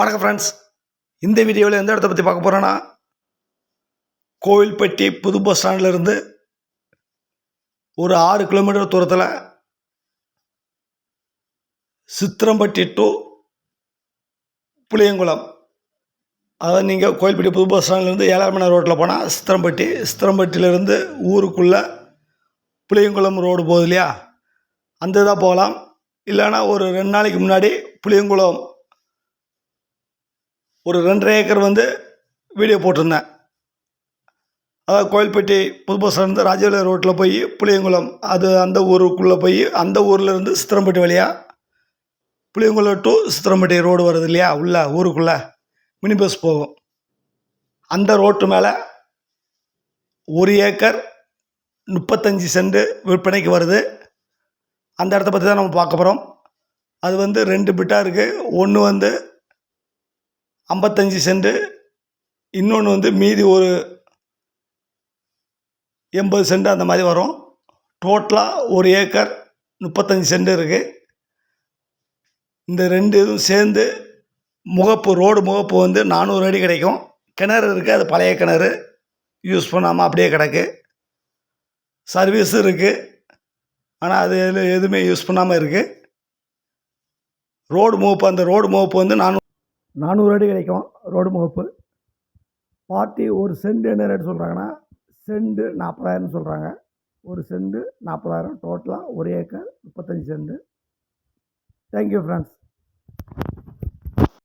வணக்கம் ஃப்ரெண்ட்ஸ் இந்த வீடியோவில் எந்த இடத்த பற்றி பார்க்க போகிறோன்னா கோவில்பட்டி புது பஸ் ஸ்டாண்ட்லேருந்து ஒரு ஆறு கிலோமீட்டர் தூரத்தில் சித்திரம்பட்டி டு புளியங்குளம். அதாவது நீங்கள் கோயில்பட்டி புது பஸ் ஸ்டாண்ட்லேருந்து ஏழாமணி ரோட்டில் போனால் சித்திரம்பட்டி சித்திரம்பட்டியிலேருந்து ஊருக்குள்ளே புளியங்குளம் ரோடு போகுது இல்லையா? அந்த இதாக போகலாம். இல்லைன்னா ஒரு ரெண்டு நாளைக்கு முன்னாடி புளியங்குளம் ஒரு ரெண்டரை ஏக்கர் வந்து வீடியோ போட்டிருந்தேன். அதாவது கோயில்பட்டி புது பஸ் ஸ்டாண்ட் ரோட்டில் போய் புளியங்குளம் அது அந்த ஊருக்குள்ளே போய் அந்த ஊரில் இருந்து சித்திரம்பட்டி வழியாக புளியங்குளம் டு சித்திரம்பட்டி ரோடு வருது இல்லையா? உள்ள ஊருக்குள்ளே மினி பஸ் போகும். அந்த ரோட்டு மேலே ஒரு ஏக்கர் முப்பத்தஞ்சு சென்ட் விற்பனைக்கு வருது. அந்த இடத்த பற்றி தான் நம்ம பார்க்க போகிறோம் அது வந்து ரெண்டு பிட்டாக இருக்குது ஒன்று வந்து ஐம்பத்தஞ்சு சென்ட்டு இன்னொன்று வந்து மீதி ஒரு எண்பது சென்ட் அந்த மாதிரி வரும். டோட்டலாக ஒரு ஏக்கர் முப்பத்தஞ்சு சென்ட் இருக்குது இந்த ரெண்டு இதுவும் சேர்ந்து முகப்பு ரோடு முகப்பு வந்து நானூறு அடி கிடைக்கும். கிணறு இருக்குது அது பழைய கிணறு. யூஸ் பண்ணாமல் அப்படியே கிடக்கு. சர்வீஸும் இருக்குது ஆனால் அது எது எதுவுமே யூஸ் பண்ணாமல் இருக்குது ரோடு முகப்பு அந்த ரோடு முகப்பு வந்து நானூறு நானூறு அடி கிடைக்கும் ரோடு முகப்பு. பார்ட்டி ஒரு சென்ட் என்ன ரேட் சொல்கிறாங்கன்னா செண்டு நாற்பதாயிரம்னு சொல்கிறாங்க ஒரு செண்டு நாற்பதாயிரம் டோட்டலாக ஒரு ஏக்கர் முப்பத்தஞ்சு செண்டு தேங்க்யூ ஃப்ரெண்ட்ஸ்